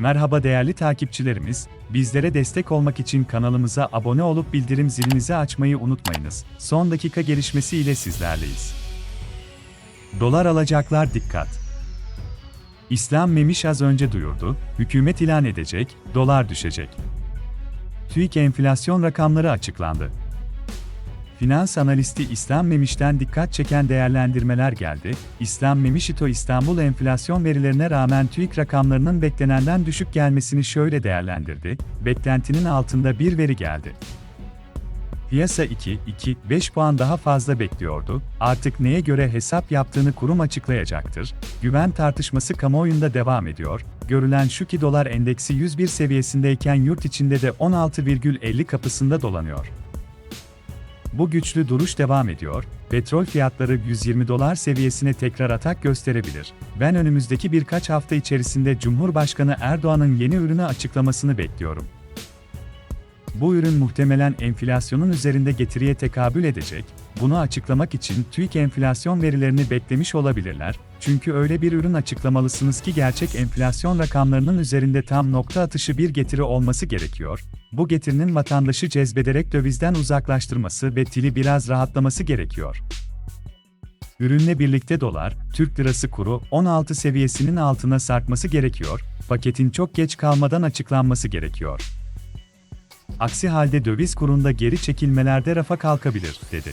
Merhaba değerli takipçilerimiz, bizlere destek olmak için kanalımıza abone olup bildirim zilinizi açmayı unutmayınız. Son dakika gelişmesi ile sizlerleyiz. Dolar alacaklar dikkat. İslam Memiş az önce duyurdu, hükümet ilan edecek, dolar düşecek. TÜİK enflasyon rakamları açıklandı. Finans analisti İslam Memiş'ten dikkat çeken değerlendirmeler geldi. İslam Memişito İstanbul enflasyon verilerine rağmen TÜİK rakamlarının beklenenden düşük gelmesini şöyle değerlendirdi. Beklentinin altında bir veri geldi. Piyasa 2, 2, 5 puan daha fazla bekliyordu. Artık neye göre hesap yaptığını kurum açıklayacaktır. Güven tartışması kamuoyunda devam ediyor. Görülen şu ki dolar endeksi 101 seviyesindeyken yurt içinde de 16,50 kapısında dolanıyor. Bu güçlü duruş devam ediyor. Petrol fiyatları 120 dolar seviyesine tekrar atak gösterebilir. Ben önümüzdeki birkaç hafta içerisinde Cumhurbaşkanı Erdoğan'ın yeni ürünü açıklamasını bekliyorum. Bu ürün muhtemelen enflasyonun üzerinde getiriye tekabül edecek. Bunu açıklamak için TÜİK enflasyon verilerini beklemiş olabilirler. Çünkü öyle bir ürün açıklamalısınız ki gerçek enflasyon rakamlarının üzerinde tam nokta atışı bir getiri olması gerekiyor. Bu getirinin vatandaşı cezbederek dövizden uzaklaştırması ve tili biraz rahatlaması gerekiyor. Ürünle birlikte dolar, Türk lirası kuru 16 seviyesinin altına sarkması gerekiyor, paketin çok geç kalmadan açıklanması gerekiyor. Aksi halde döviz kurunda geri çekilmelerde rafa kalkabilir, dedi.